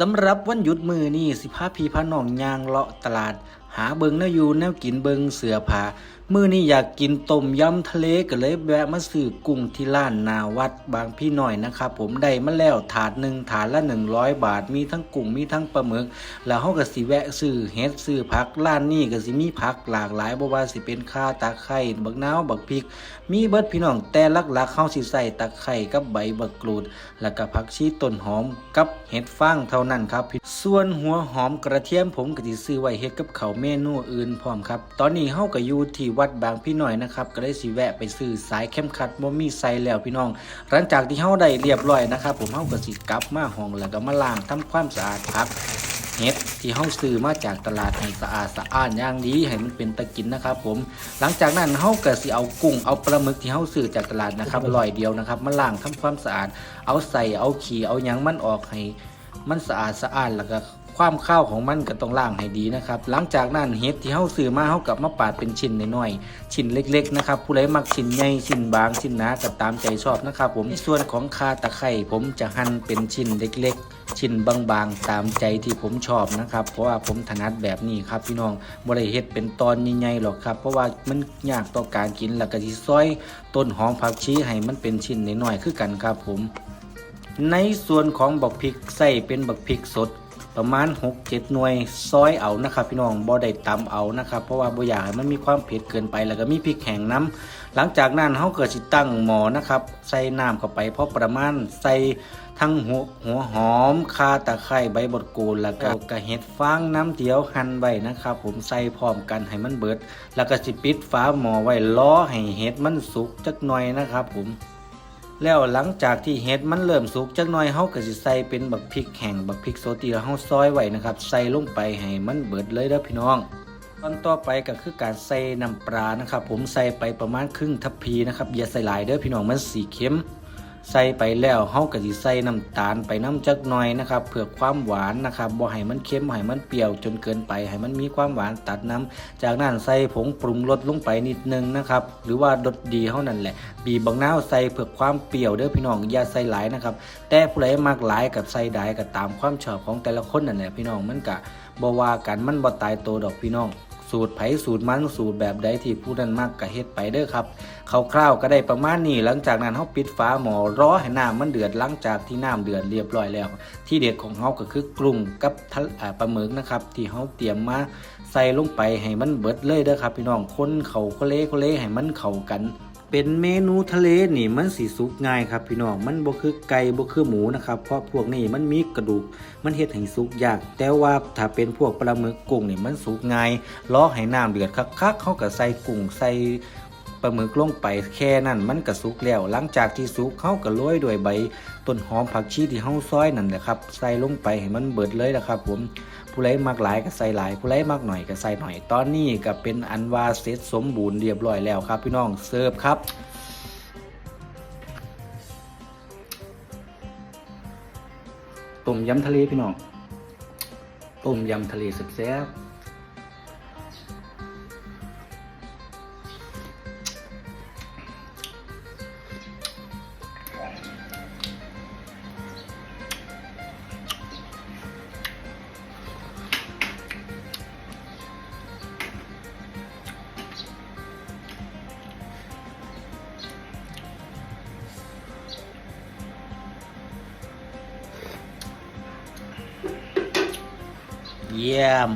สำหรับวันหยุดมือนี่สิพาพี่พาน้องยางเลาะตลาด หาเบิงแนวอยู่แนวกินเบิงเสือผามือนี่อยากกินต้มยำทะเลก็เลยแวะมาซื้อกุ้งที่ร้านนาวัดบางพี่หน่อยนะครับผมได้มาแล้วถาดหนึ่งถาดละ 100 บาท มีทั้งกุ้งมีทั้งปลาหมึก แล้วเฮาก็สิแวะซื้อเฮ็ดซื้อผักร้านนี้ก็สิมีผักหลากหลายบ่ว่าสิเป็นข่าตะไคร้บักนาวบักพริก มีเบิดพี่น้องแต่หลักๆเฮาสิใส่ตะไคร้กับใบบักกรูด แล้วก็ผักชีต้นหอมกับเห็ดฟางเท่านั้นครับส่วนหัวหอมกระเทียมผมก็สิซื้อไว้เฮ็ดกับข้าวเมมนูอื่นพร้อมครับ ตอนนี้เฮาก็อยู่ที่วัดบางพี่หน้อยนะครับก็ได้สิแวะไปซื้อสายเข้มขัดบ่มีใส่แล้วพี่น้อง หลังจากที่เฮาได้เรียบร้อยนะครับ ผมเฮาก็สิกลับมาห้องแล้วก็มาล้างทำความสะอาดผักเห็ดที่เฮาซื้อมาจากตลาดให้สะอาดสะอ้านอย่างดีให้มันเป็นตะกินนะครับ ผม หลังจากนั้นเฮาก็สิเอากุ้งเอาปลาหมึกที่เฮาซื้อจากตลาดนะครับร้อยเดียวนะครับมาล้างทำความสะอาด เอาใส่เอาขี้เอาหยังมันออกให้มันสะอาดสะอ้านแล้วก็ ความข้าวของมันก็ต้องล้างให้ดีนะครับ หลังจากนั้นเห็ดที่เฮาซื้อมาเฮากับมาปาดเป็นชิ้นน้อยๆชิ้นเล็กๆนะครับผู้ใดมักชิ้นใหญ่ชิ้นบางชิ้นหนาก็ตามใจชอบนะครับ ผมในส่วนของคาตะไคร่ผมจะหั่นเป็นชิ้นเล็ก ๆ ชิ้นบางๆ ตามใจที่ผมชอบนะครับ เพราะว่าผมถนัดแบบนี้ครับพี่น้องบ่ได้เฮ็ดเป็นตอนใหญ่ๆหรอกครับ เพราะว่ามันยากต่อการกินแล้วก็สิซอย ต้นหอมผักชีให้มันเป็นชิ้นน้อยๆคือกันครับผม ในส่วนของบักพริกใส่เป็นบักพริกสด ประมาณ 6-7 หน่วยซอยเอานะครับ พี่น้องบ่ได้ตำเอานะครับ เพราะว่าบ่อยากให้มันมีความเผ็ดเกินไปแล้วก็มีพริกแห้งน้ำหลังจากนั้นเฮาเก็สิตั้งหมอนะครับ ใส่น้ำเข้าไปพอประมาณใส่ทั้งหัวหัวหอมคาตะไคร้ใบบดกูดแล้วก็กระเห็ดฟางน้ำเดียวหั่นไว้นะครับ ผมใส่พร้อมกันให้มันเบิด แล้วก็สิปิดฝาหม้อไว้ล้อให้เห็ดมันสุกจักหน่อยนะครับ ผม แล้วหลังจากที่เห็ดมันเริ่มสุกจักหน่อยเฮาก็สิใส่เป็นบักพริกแห้งบักพริกโซตีเฮาซอยไว้นะครับ ใส่ลงไปให้มันเบิดเลยเด้อพี่น้องตอนต่อไปก็คือการใส่น้ำปลานะครับ ผมใส่ไปประมาณครึ่งทัพพีนะครับอย่าใส่หลายเด้อพี่น้องมันสีเค็ม ใส่ไปแล้วเฮาก็สิใส่น้ำตาลไปน้ำจักหน่อยนะครับเพื่อความหวานนะครับบ่ให้มันเค็มบ่ให้มันเปรี้ยวจนเกินไป ให้มันมีความหวานตัดน้ำจากนั้นใส่ผงปรุงรสลงไปนิดนึงนะครับหรือว่ารสดีเท่านั้นแหละ บีบบางนาวใส่เพื่อความเปรี้ยวเด้อพี่น้องอย่าใส่หลายนะครับแต่ผู้ใดมักหลายกับใส่ได้ก็ตามความชอบของแต่ละคนนั่นแหละพี่น้องมันก็บ่ว่ากันมันบ่ตายตัวดอกพี่น้อง สูตรไผสูตรมันสูตรแบบใดที่ผู้นั้นมากกะเฮ็ดไปเด้อครับคร่าวๆก็ได้ประมาณนี้หลังจากนั้นเฮาปิดฝาหม้อรอให้น้ำมันเดือดหลังจากที่น้ำเดือดเรียบร้อยแล้ว ที่เด็ดของเฮาก็คือกลุ่มกับทะอ่าปลาหมึกนะครับที่เฮาเตรียมมาใส่ลงไปให้มันเบิดเลยเด้อครับพี่น้องคนเขาก็เละก็เละให้มันเข้ากัน เป็นเมนูทะเลนี่มันสีสุกง่ายครับพี่น้องมันบ่คือไก่บ่คือหมูนะครับเพราะพวกนี้มันมีกระดูกมันเฮ็ดให้สุกยาก แต่ว่าถ้าเป็นพวกปลาหมึกกุ้งนี่มันสุกง่ายลอให้น้ำเดือดคักๆเขาก็ใส่กุ้งใส่ ลาหมึกลงไปแค่นั้นมันก็สุกแล้ว หลังจากที่สุกเขาก็โรยด้วยใบต้นหอมผักชีที่เฮาซอยนั่นแหละครับใส่ลงไปให้มันเบิดเลยนะครับ ผมผู้ใดมักหลายก็ใส่หลาย ผู้ใดมักหน่อยก็ใส่หน่อย ตอนนี้ก็เป็นอันว่าเสร็จสมบูรณ์เรียบร้อยแล้วครับ พี่น้องเสิร์ฟครับต้มยำทะเลพี่น้องต้มยำทะเลแซ่บ เยี่ยม